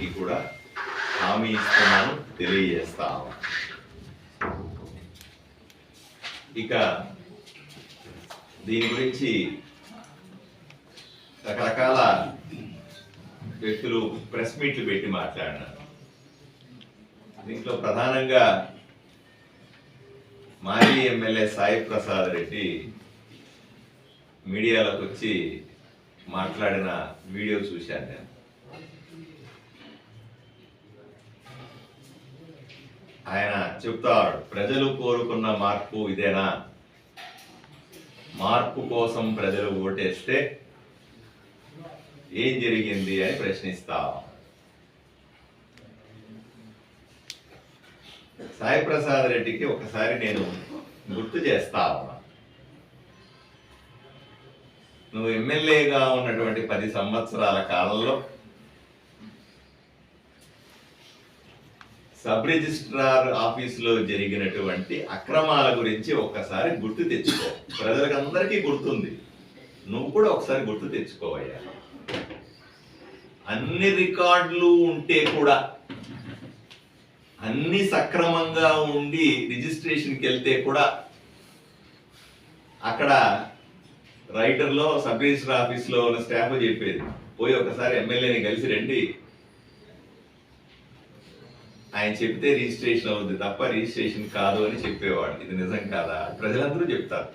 అందరికీ కూడా హామీ ఇస్తున్నాను తెలియజేస్తా ఇక దీని గురించి రకరకాల వ్యక్తులు ప్రెస్ మీట్లు పెట్టి మాట్లాడినారు. దీంట్లో ప్రధానంగా మాజీ ఎమ్మెల్యే సాయి ప్రసాద్ రెడ్డి మీడియాలోకి వచ్చి మాట్లాడిన వీడియో చూశాను నేను. ఆయన చెప్తారు ప్రజలు కోరుకున్న మార్పు ఇదేనా? మార్పు కోసం ప్రజలు ఓటేస్తే ఏం జరిగింది అని ప్రశ్నిస్తాం. సాయి ప్రసాద్ రెడ్డికి ఒకసారి నేను గుర్తు చేస్తా ఉన్నా. నువ్వు ఎమ్మెల్యేగా ఉన్నటువంటి పది సంవత్సరాల కాలంలో సబ్ రిజిస్ట్రార్ ఆఫీసులో జరిగినటువంటి అక్రమాల గురించి ఒక్కసారి గుర్తు తెచ్చుకో. ప్రజలకందరికీ గుర్తుంది. నువ్వు కూడా ఒకసారి గుర్తు తెచ్చుకోవయ్యా. అన్ని రికార్డులు ఉంటే కూడా అన్ని సక్రమంగా ఉండి రిజిస్ట్రేషన్కి వెళ్తే కూడా అక్కడ రైటర్లో సబ్ రిజిస్టర్ ఆఫీస్లో ఉన్న స్టాఫ్ చెప్పేది పోయి ఒకసారి ఎమ్మెల్యేని కలిసి రండి ఆయన చెప్తే రిజిస్ట్రేషన్ అవుద్ది తప్ప రిజిస్ట్రేషన్ కాదు అని చెప్పేవాడు. ఇది నిజం కాదా? ప్రజలందరూ చెప్తారు.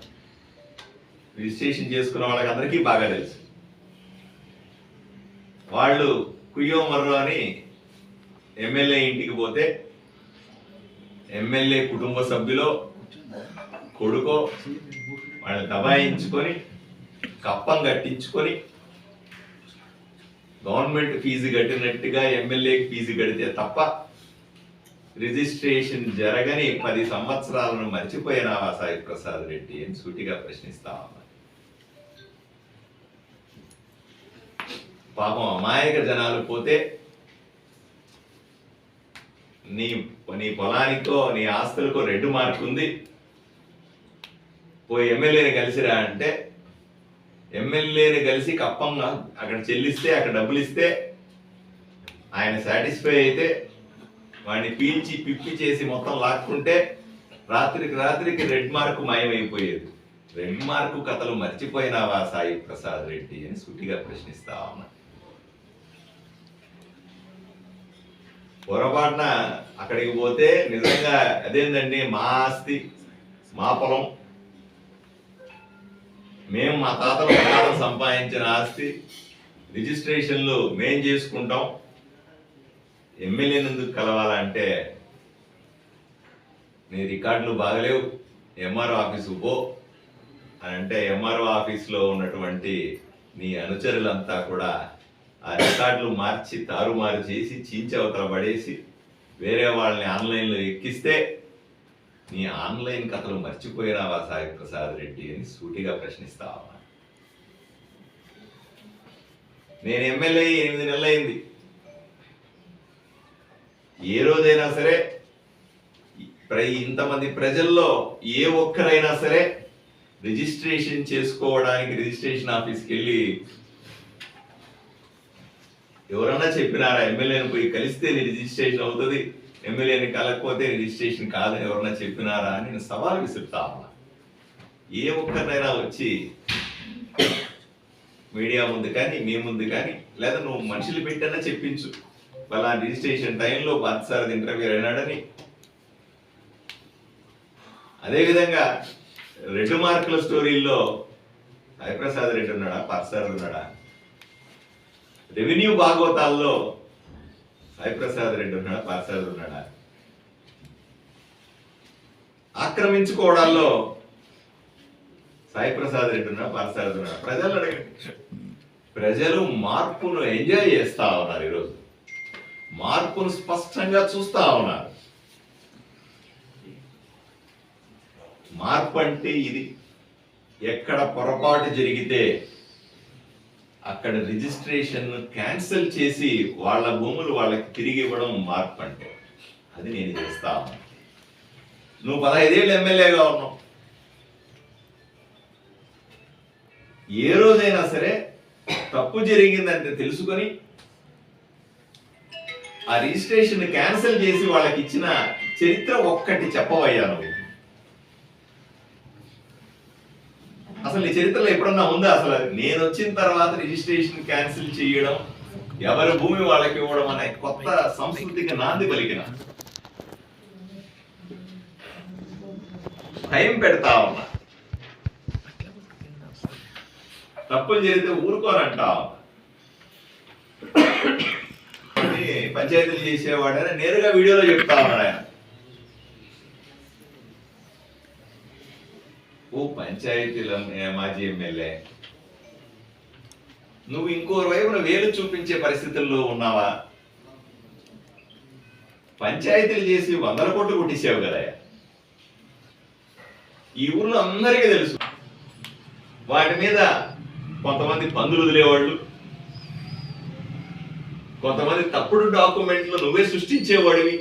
రిజిస్ట్రేషన్ చేసుకున్న వాళ్ళకి అందరికీ బాగా తెలుసు. వాళ్ళు కుయ్యో మర్రో అని ఎమ్మెల్యే ఇంటికి పోతే ఎమ్మెల్యే కుటుంబ సభ్యులో కొడుకో వాళ్ళని దబాయించుకొని కప్పం కట్టించుకొని గవర్నమెంట్ ఫీజు కట్టినట్టుగా ఎమ్మెల్యేకి ఫీజు కడితే తప్ప రిజిస్ట్రేషన్ జరగని పది సంవత్సరాలను మర్చిపోయినావా సాయి ప్రసాద్ రెడ్డి అని సూటిగా ప్రశ్నిస్తా పాపం అమాయక జనాలు పోతే నీ నీ పొలానికో నీ ఆస్తులకో రెడ్ మార్క్ ఉంది. పోయి ఎమ్మెల్యేని కలిసిరా అంటే ఎమ్మెల్యేని కలిసి కప్పంగా అక్కడ చెల్లిస్తే అక్కడ డబ్బులు ఇస్తే ఆయన సాటిస్ఫై అయితే వాడిని పీల్చి పిప్పి చేసి మొత్తం లాక్కుంటే రాత్రికి రాత్రికి రెడ్ మార్క్ మాయమైపోయేది. రెడ్ మార్కు కథలు మర్చిపోయినావా సాయి ప్రసాద్ రెడ్డి అని సుట్టిగా ప్రశ్నిస్తా ఉన్నా. పొరపాటున అక్కడికి పోతే నిజంగా అదేందండి? మా ఆస్తి మా పొలం. మేము మా తాతల సంపాదించిన ఆస్తి. రిజిస్ట్రేషన్లు మేం చేసుకుంటాం. ఎమ్మెల్యేని ఎందుకు కలవాలంటే నీ రికార్డులు బాగలేవు ఎంఆర్ఓ ఆఫీసు పో అని అంటే ఎంఆర్ఓ ఆఫీస్లో ఉన్నటువంటి నీ అనుచరులంతా కూడా ఆ రికార్డులు మార్చి తారుమారు చేసి చీంచవతల పడేసి వేరే వాళ్ళని ఆన్లైన్లో ఎక్కిస్తే నీ ఆన్లైన్ కథలు మర్చిపోయినావా సాయి ప్రసాద్ రెడ్డి అని సూటిగా ప్రశ్నిస్తావా? నేను ఎమ్మెల్యే ఎనిమిది నెలలైంది. ఏ రోజైనా సరే ప్ర- ఇంతమంది ప్రజల్లో ఏ ఒక్కరైనా సరే రిజిస్ట్రేషన్ చేసుకోవడానికి రిజిస్ట్రేషన్ ఆఫీస్కి వెళ్ళి ఎవరన్నా చెప్పినారా ఎమ్మెల్యేని పోయి కలిస్తే రిజిస్ట్రేషన్ అవుతుంది ఎమ్మెల్యేని కలకపోతే రిజిస్ట్రేషన్ కాదని ఎవరన్నా చెప్పినారా అని నేను సవాల్ విసురుతా ఉన్నా. ఏ ఒక్కరినైనా వచ్చి మీడియా ముందు కానీ మీ ముందు కానీ లేదా నువ్వు మనుషులు పెట్టన్నా చెప్పించు. వాళ్ళ రిజిస్ట్రేషన్ టైంలో పార్థసారథి ఇంటర్వ్యూ అయినాడని. అదేవిధంగా రెండు మార్కుల స్టోరీల్లో హరిప్రసాద్ రెడ్డి ఉన్నాడా? పార్థసారథి ఉన్నాడా? రెవెన్యూ భాగవతాల్లో సాయిప్రసాద్ రెడ్డి ఉన్నాడా? పార్థసారథి ఉన్నాడా? ఆక్రమించుకోవడాల్లో సాయిప్రసాద్ రెడ్డి ఉన్నాడా? పార్థసారథి ఉన్నాడా? ప్రజలు అడగండి. ప్రజలు మార్పును ఎంజాయ్ చేస్తా ఉన్నారు ఈరోజు. మార్పును స్పష్టంగా చూస్తా ఉన్నారు. మార్పు అంటే ఇది. ఎక్కడ పొరపాటు జరిగితే అక్కడ రిజిస్ట్రేషన్ క్యాన్సిల్ చేసి వాళ్ళ భూములు వాళ్ళకి తిరిగి ఇవ్వడం మార్పు అంటే. అది నేను చేస్తా ఉన్నా. నువ్వు పదహైదేళ్ళు ఎమ్మెల్యేగా ఉన్నావు. ఏ రోజైనా సరే తప్పు జరిగిందంటే తెలుసుకొని ఆ రిజిస్ట్రేషన్ క్యాన్సిల్ చేసి వాళ్ళకి ఇచ్చిన చరిత్ర ఒక్కటి చెప్పవయ్యా నువ్వు. అసలు నీ చరిత్రలో ఎప్పుడన్నా ఉందా? అసలు నేను వచ్చిన తర్వాత రిజిస్ట్రేషన్ క్యాన్సిల్ చేయడం ఎవరి భూమి వాళ్ళకి ఇవ్వడం అనే కొత్త సంస్కృతికి నాంది పలికిన. టైం పెడతా ఉన్నా. తప్పులు చేస్తే ఊరుకోరంటా పంచాయతీలు చేసేవాడని నేరుగా వీడియోలో చెప్తా ఉన్నాడు ఆయన. ఓ పంచాయతీలో మాజీ ఎమ్మెల్యే. నువ్వు ఇంకో వైపున వేలు చూపించే పరిస్థితుల్లో ఉన్నావా? పంచాయతీలు చేసి వందల కోట్లు కొట్టేసావు కదా ఈ ఊర్లో అందరికీ తెలుసు. వాటి మీద కొంతమంది పందులు వదిలేవాళ్ళు. కొంతమంది తప్పుడు డాక్యుమెంట్లు నువ్వే సృష్టించేవాడివి.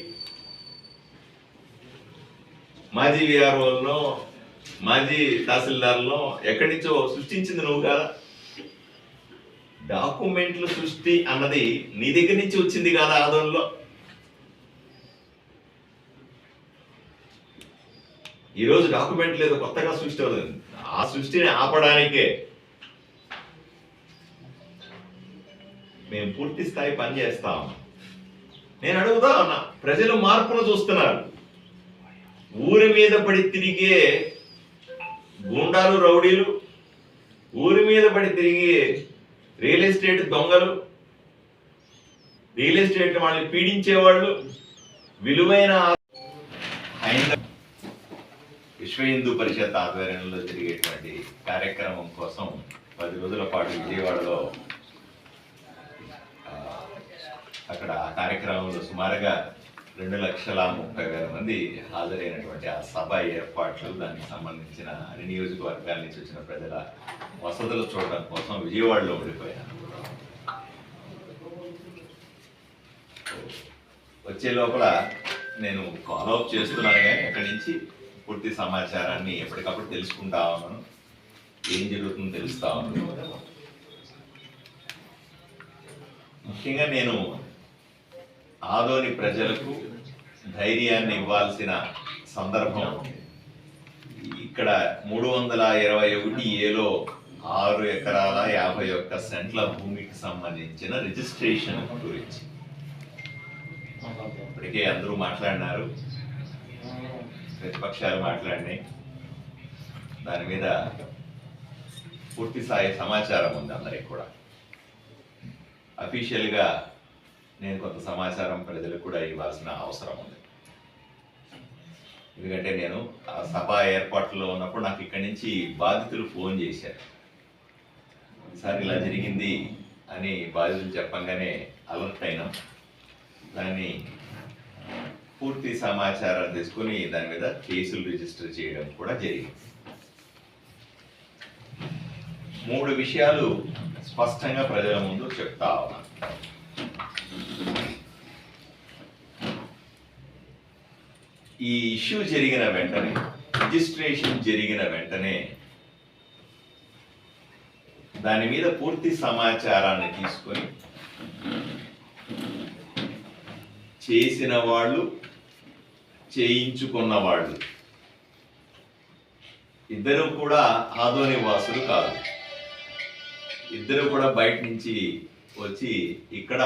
మాజీ విఆర్ఓలను మాజీ తహసీల్దార్లను ఎక్కడి నుంచో సృష్టించింది నువ్వు కదా? డాక్యుమెంట్ల సృష్టి అన్నది నీ దగ్గర నుంచి వచ్చింది కదా ఆదంలో ఈరోజు డాక్యుమెంట్ లేదు కొత్తగా సృష్టి అవ్వలేదు. ఆ సృష్టిని ఆపడానికే మేము పూర్తి స్థాయి పని చేస్తాం నేను అడుగుతా ఉన్నా ప్రజలు మార్పును చూస్తున్నారు. ఊరి మీద పడి తిరిగే గూండాలు రౌడీలు ఊరి మీద పడి తిరిగే రియల్ ఎస్టేట్ దొంగలు రియల్ ఎస్టేట్ వాళ్ళని పీడించేవాళ్ళు విలువైన హైందవ విశ్వ హిందూ పరిషత్ ఆధ్వర్యంలో జరిగేటువంటి కార్యక్రమం కోసం పది రోజుల పాటు విజయవాడలో అక్కడ ఆ కార్యక్రమంలో సుమారుగా రెండు లక్షల ముప్పై వేల మంది హాజరైనటువంటి ఆ సభ ఏర్పాట్లు దానికి సంబంధించిన అన్ని నియోజకవర్గాల నుంచి వచ్చిన ప్రజల వసతులు చూడడం కోసం విజయవాడలో ఉండిపోయాను. వచ్చే లోపల నేను ఫాలోఅప్ చేస్తున్నాను కానీ అక్కడి నుంచి పూర్తి సమాచారాన్ని ఎప్పటికప్పుడు తెలుసుకుంటా ఉన్నాను. ఏం జరుగుతుందో తెలుస్తా ఉన్నాను. ముఖ్యంగా నేను ఆదోని ప్రజలకు ధైర్యాన్ని ఇవ్వాల్సిన సందర్భం ఇక్కడ మూడు వందల ఇరవై ఒకటి ఏలో ఆరు ఎకరాల యాభై ఒక్క సెంట్ల భూమికి సంబంధించిన రిజిస్ట్రేషన్ గురించి. ఇప్పటికే అందరూ మాట్లాడినారు. ప్రతిపక్షాలు మాట్లాడినాయి. దాని మీద పూర్తి స్థాయి సమాచారం ఉంది అందరికి కూడా. అఫీషియల్గా నేను కొంత సమాచారం ప్రజలకు కూడా ఇవ్వాల్సిన అవసరం ఉంది. ఎందుకంటే నేను ఆ సభ ఏర్పాట్లో ఉన్నప్పుడు నాకు ఇక్కడి నుంచి బాధితులు ఫోన్ చేశారు. ఈసారి ఇలా జరిగింది అని బాధితులు చెప్పంగానే అలర్ట్ అయినాం. దాన్ని పూర్తి సమాచారం తీసుకుని దాని మీద కేసులు రిజిస్టర్ చేయడం కూడా జరిగింది. మూడు విషయాలు స్పష్టంగా ప్రజల ముందు చెప్తా ఉన్నా. ఈ ఇష్యూ జరిగిన వెంటనే రిజిస్ట్రేషన్ జరిగిన వెంటనే దాని మీద పూర్తి సమాచారాన్ని తీసుకొని చేసిన వాళ్ళు చేయించుకున్న వాళ్ళు. ఇద్దరు కూడా ఆదోని వాసులు కాదు. ఇద్దరు కూడా బయట నుంచి వచ్చి ఇక్కడ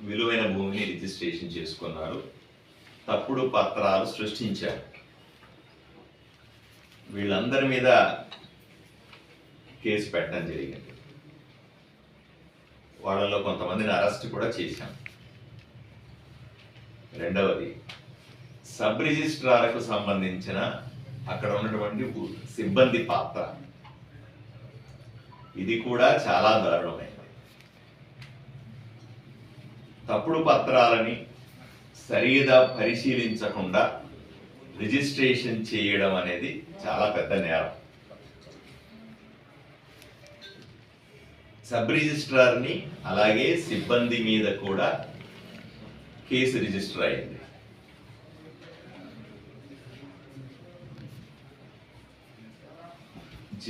విలువైన భూమిని రిజిస్ట్రేషన్ చేసుకున్నారు. తప్పుడు పత్రాలు సృష్టించారు. వీళ్ళందరి మీద కేసు పెట్టడం జరిగింది. వాళ్ళలో కొంతమందిని అరెస్ట్ కూడా చేశాం. రెండవది సబ్ రిజిస్ట్రార్కు సంబంధించిన అక్కడ ఉన్నటువంటి సిబ్బంది పాత్ర. ఇది కూడా చాలా దారుణమైనది. తప్పుడు పత్రాలని సరిగా పరిశీలించకుండా రిజిస్ట్రేషన్ చేయడం అనేది చాలా పెద్ద నేరం. సబ్ రిజిస్ట్రార్ని అలాగే సిబ్బంది మీద కూడా కేసు రిజిస్టర్ అయింది.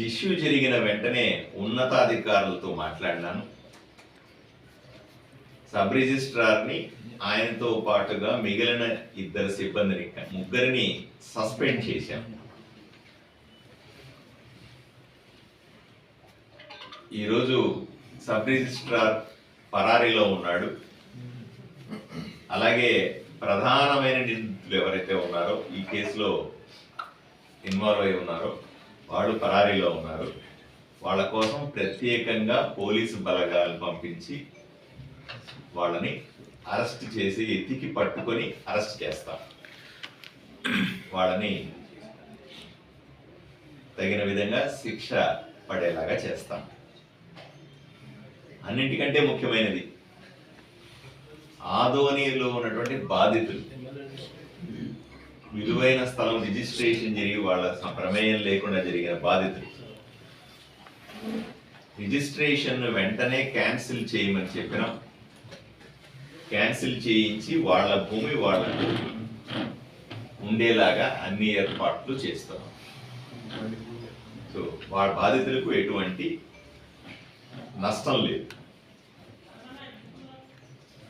ఇష్యూ జరిగిన వెంటనే ఉన్నతాధికారులతో మాట్లాడినాను. సబ్ రిజిస్ట్రార్ని ఆయనతో పాటుగా మిగిలిన ఇద్దరు సిబ్బందిని ముగ్గురిని సస్పెండ్ చేశాం. ఈరోజు సబ్ రిజిస్ట్రార్ పరారీలో ఉన్నాడు. అలాగే ప్రధానమైన నిందితులు ఎవరైతే ఉన్నారో ఈ కేసులో ఇన్వాల్వ్ అయి ఉన్నారో వాళ్ళు పరారీలో ఉన్నారు. వాళ్ళ కోసం ప్రత్యేకంగా పోలీసు బలగాలను పంపించి వాళ్ళని అరెస్ట్ చేసి ఎత్తికి పట్టుకొని అరెస్ట్ చేస్తాం వాళ్ళని తగిన విధంగా శిక్ష పడేలాగా చేస్తాం. అన్నింటికంటే ముఖ్యమైనది ఆదోనిలో ఉన్నటువంటి బాధితులు. విలువైన స్థలం రిజిస్ట్రేషన్ జరిగి వాళ్ళ ప్రమేయం లేకుండా జరిగిన బాధితులు. రిజిస్ట్రేషన్ వెంటనే క్యాన్సిల్ చేయమని చెప్పినాం. క్యాన్సిల్ చేయించి వాళ్ళ భూమి వాళ్ళకు ఉండేలాగా అన్ని ఏర్పాట్లు చేస్తాం. సో వాళ్ళ బాధితులకు ఎటువంటి నష్టం లేదు.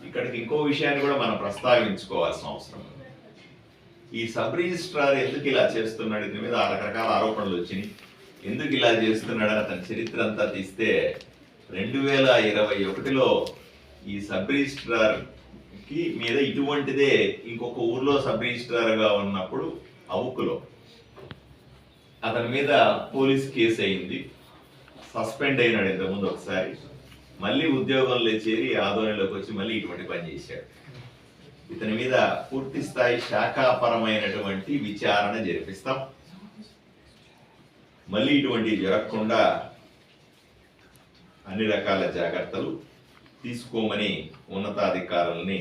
ఇక్కడికి ఇంకో విషయాన్ని కూడా మనం ప్రస్తావించుకోవాల్సిన అవసరం ఉంది. ఈ సబ్ రిజిస్ట్రార్ ఎందుకు ఇలా చేస్తున్నాడు? దీని మీద రకరకాల ఆరోపణలు వచ్చినాయి. ఎందుకు ఇలా చేస్తున్నాడని అతని చరిత్ర అంతా తీస్తే రెండు వేల ఇరవై ఒకటిలో ఈ సబ్ రిజిస్ట్రార్కి మీద ఇటువంటిదే ఇంకొక ఊర్లో సబ్ రిజిస్ట్రార్గా ఉన్నప్పుడు అవుకులో అతని మీద పోలీస్ కేసు అయింది. సస్పెండ్ అయినాడు ఇంతకుముందు ఒకసారి. మళ్ళీ ఉద్యోగంలో చేరి ఆధ్వర్యంలోకి వచ్చి మళ్ళీ ఇటువంటి పని చేశాడు. ఇతని మీద పూర్తి స్థాయి శాఖాపరమైనటువంటి విచారణ జరిపిస్తాం. మళ్ళీ ఇటువంటి జరగకుండా అన్ని రకాల జాగ్రత్తలు తీసుకోమని ఉన్నతాధికారుల్ని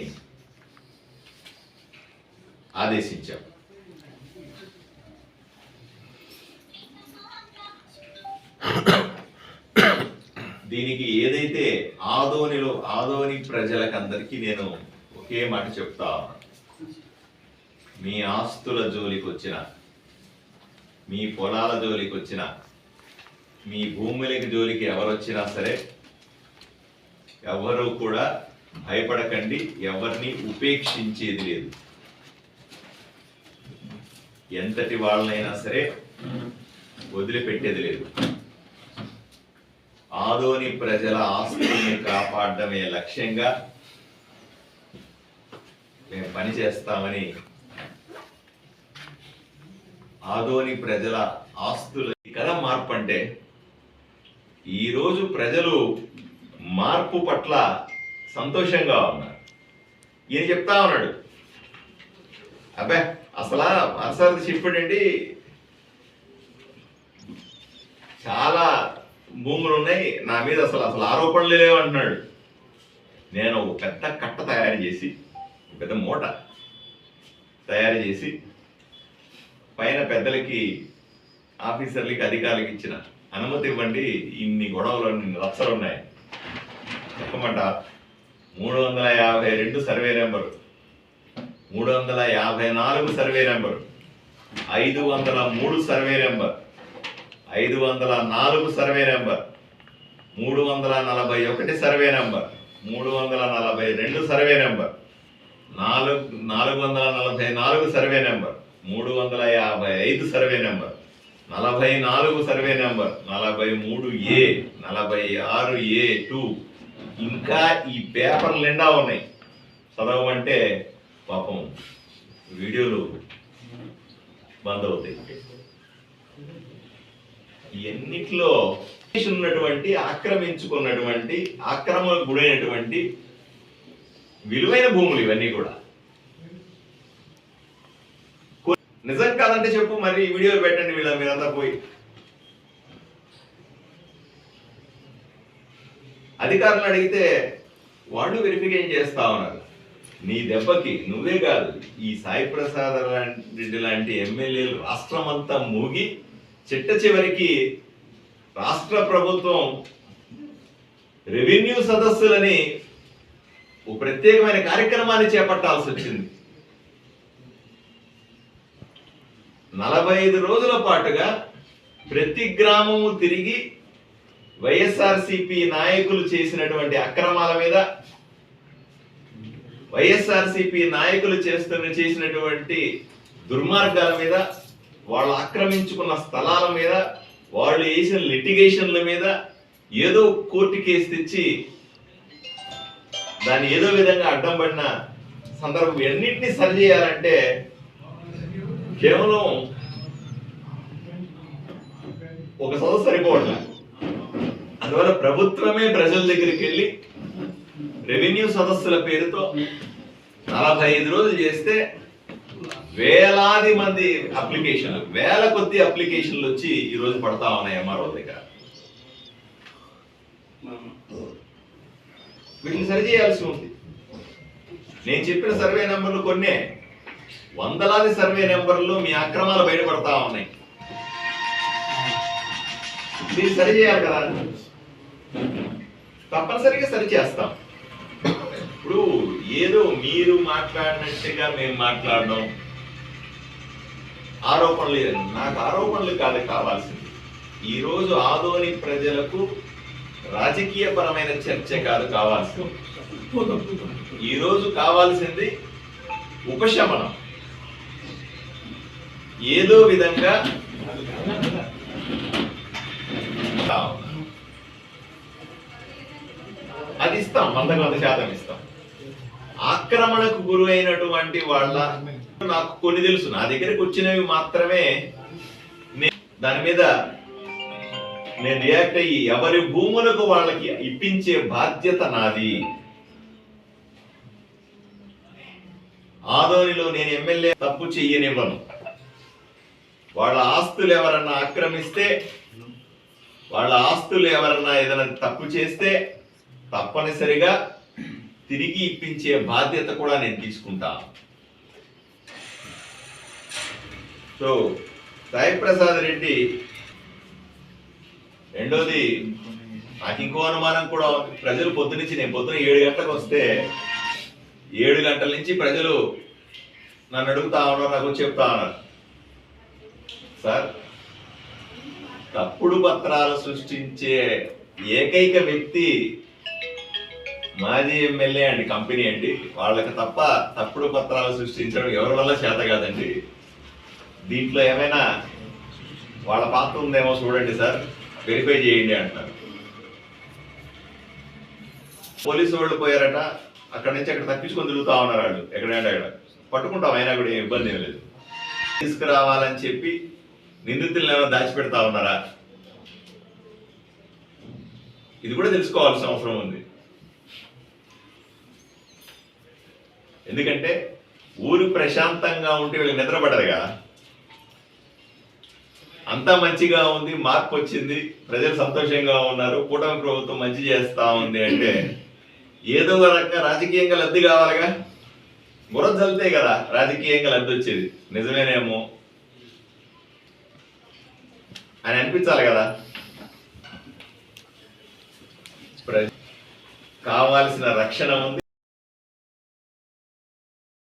ఆదేశించాం. దీనికి ఏదైతే ఆదోనిలో ఆదోని ప్రజలకందరికీ నేను ఒకే మాట చెప్తా మీ ఆస్తుల జోలికి వచ్చిన మీ పొలాల జోలికి వచ్చిన మీ భూములకి జోలికి ఎవరు వచ్చినా సరే ఎవరు కూడా భయపడకండి ఎవరిని ఉపేక్షించేది లేదు. ఎంతటి వాళ్ళనైనా సరే వదిలిపెట్టేది లేదు. ఆదోని ప్రజల ఆస్తుల్ని కాపాడడమే లక్ష్యంగా మేము పని చేస్తామని ఆదోని ప్రజల ఆస్తుల కదా మార్పు అంటే ఈరోజు ప్రజలు మార్పు పట్ల సంతోషంగా ఉన్నారు ఈయన చెప్తా ఉన్నాడు. అబ్బా అసలు అసలు చెప్పాడండి చాలా భూములు ఉన్నాయి నా మీద అసలు అసలు ఆరోపణలు లేవు అంటున్నాడు. నేను ఒక పెద్ద కట్ట తయారు చేసి ఒక పెద్ద మూట తయారు చేసి పైన పెద్దలకి ఆఫీసర్లకి అధికారులకి ఇచ్చిన అనుమతి ఇవ్వండి. ఇన్ని గొడవలు ఇన్ని రచ్చలు ఉన్నాయి చెప్పమంట మూడు వందల యాభై రెండు సర్వే నెంబరు. మూడు వందల యాభై నాలుగు సర్వే నెంబరు. ఐదు వందల మూడు సర్వే నెంబర్. ఐదు వందల నాలుగు సర్వే నెంబర్. మూడు వందల నలభై ఒకటి సర్వే నెంబర్. మూడు వందల నలభై రెండు సర్వే నెంబర్. నాలుగు నాలుగు వందల నలభై నాలుగు సర్వే నెంబర్. మూడు వందల యాభై ఐదు సర్వే నెంబర్. నలభై నాలుగు సర్వే నెంబర్. నలభై మూడు ఏ. నలభై ఆరు ఏ టూ. ఇంకా ఈ పేపర్లు నిండా ఉన్నాయి. చదవమంటే పాపం వీడియోలు బంద్ అవుతాయి ఎన్నిట్లో ఉన్నటువంటి ఆక్రమించుకున్నటువంటి ఆక్రమణకు గురైనటువంటి విలువైన భూములు ఇవన్నీ కూడా. నిజం కాదంటే చెప్పు మరి ఈ వీడియో పెట్టండి వీళ్ళ మీరంతా పోయి. అధికారులు అడిగితే వాళ్ళు వెరిఫికేషన్ చేస్తా ఉన్నారు. నీ దెబ్బకి నువ్వే కాదు ఈ సాయి ప్రసాద్ రెడ్డి లాంటి ఎమ్మెల్యేలు రాష్ట్రం అంతా మూగి చిట్ట చివరికి రాష్ట్ర ప్రభుత్వం రెవెన్యూ సదస్సులని ఓ ప్రత్యేకమైన కార్యక్రమాన్ని చేపట్టాల్సి వచ్చింది. నలభై ఐదు రోజుల పాటుగా ప్రతి గ్రామము తిరిగి వైఎస్ఆర్సిపి నాయకులు చేసినటువంటి అక్రమాల మీద వైఎస్ఆర్సిపి నాయకులు చేస్తున్న చేసినటువంటి దుర్మార్గాల మీద వాళ్ళు ఆక్రమించుకున్న స్థలాల మీద వాళ్ళు వేసిన లిటిగేషన్ల మీద ఏదో కోర్టు కేసు తెచ్చి దాన్ని ఏదో విధంగా అడ్డం పడిన సందర్భం ఎన్నింటినీ సరి చేయాలంటే కేవలం ఒక సదస్సు సరిపోవట్లేదు అందువల్ల ప్రభుత్వమే ప్రజల దగ్గరికి వెళ్ళి రెవెన్యూ సదస్సుల పేరుతో నలభై ఐదు రోజులు చేస్తే వేలాది మంది అప్లికేషన్లు వేల కొద్ది అప్లికేషన్లు వచ్చి ఈరోజు పడతా ఉన్నాయి ఎంఆర్ఓ దగ్గర. వీటిని సరి చేయాల్సి ఉంది. నేను చెప్పిన సర్వే నెంబర్లు కొన్నే. వందలాది సర్వే నెంబర్లు మీ అక్రమాలు బయటపడతా ఉన్నాయి. దీన్ని సరి చేయాలి కదా? తప్పనిసరిగా సరి చేస్తాం. ఇప్పుడు ఏదో మీరు మాట్లాడినట్టుగా మేము మాట్లాడడం ఆరోపణలు నాకు ఆరోపణలు కాదు కావాల్సింది. ఈరోజు రోజు ఆదోని ప్రజలకు రాజకీయపరమైన చర్చ కాదు కావాల్సింది. ఈ రోజు కావాల్సింది ఉపశమనం. ఏదో విధంగా అది ఇస్తాం వందకు వంద శాతం ఇస్తాం. ఆక్రమణకు గురైనటువంటి వాళ్ళ నాకు కొన్ని తెలుసు. నా దగ్గరికి వచ్చినవి మాత్రమే దాని మీద నేను రియాక్ట్ అయ్యి ఎవరి భూములకు వాళ్ళకి ఇప్పించే బాధ్యత నాది. ఆదోనిలో నేను ఎమ్మెల్యే తప్పు చెయ్యనివ్వను. వాళ్ళ ఆస్తులు ఎవరన్నా ఆక్రమిస్తే వాళ్ళ ఆస్తులు ఎవరన్నా ఏదైనా తప్పు చేస్తే తప్పనిసరిగా తిరిగి ఇప్పించే బాధ్యత కూడా నేను తీసుకుంటా. సో సాయిప్రసాద్ రెడ్డి రెండోది నాకు ఇంకో అనుమానం కూడా ప్రజలు పొద్దునుంచి నేను పొద్దున ఏడు గంటలకు వస్తే ఏడు గంటల నుంచి ప్రజలు నన్ను అడుగుతా ఉన్నారు నాకు చెప్తా ఉన్నారు. సార్ తప్పుడు పత్రాలు సృష్టించే ఏకైక వ్యక్తి మాజీ ఎమ్మెల్యే అండి కంపెనీ అండి. వాళ్ళకి తప్ప తప్పుడు పత్రాలు సృష్టించడం ఎవరి వల్ల చేత కాదండి. దీంట్లో ఏమైనా వాళ్ళ పాత్ర ఉందేమో చూడండి సార్. వెరిఫై చేయండి అంటారు. పోలీసు వాళ్ళు పోయారట అక్కడ నుంచి అక్కడ తప్పించుకొని తిరుగుతా ఉన్నారు వాళ్ళు ఎక్కడంటే అక్కడ. పట్టుకుంటాం అయినా కూడా ఏం ఇబ్బంది ఏం లేదు. తీసుకురావాలని చెప్పి నిందితులను ఏమైనా దాచిపెడతా ఉన్నారా? ఇది కూడా తెలుసుకోవాల్సిన అవసరం ఉంది. ఎందుకంటే ఊరు ప్రశాంతంగా ఉంటే వీళ్ళకి నిద్రపడరుగా కదా. అంతా మంచిగా ఉంది మార్పు వచ్చింది ప్రజలు సంతోషంగా ఉన్నారు కూటమి ప్రభుత్వం మంచి చేస్తా ఉంది అంటే ఏదో రకంగా రాజకీయంగా లబ్ధి కావాలిగా. బుర్ర చల్లితే కదా రాజకీయంగా లబ్ధి వచ్చేది. నిజమేనేమో అని అనిపించాలి కదా. ప్ర- కావాల్సిన రక్షణ ఉంది.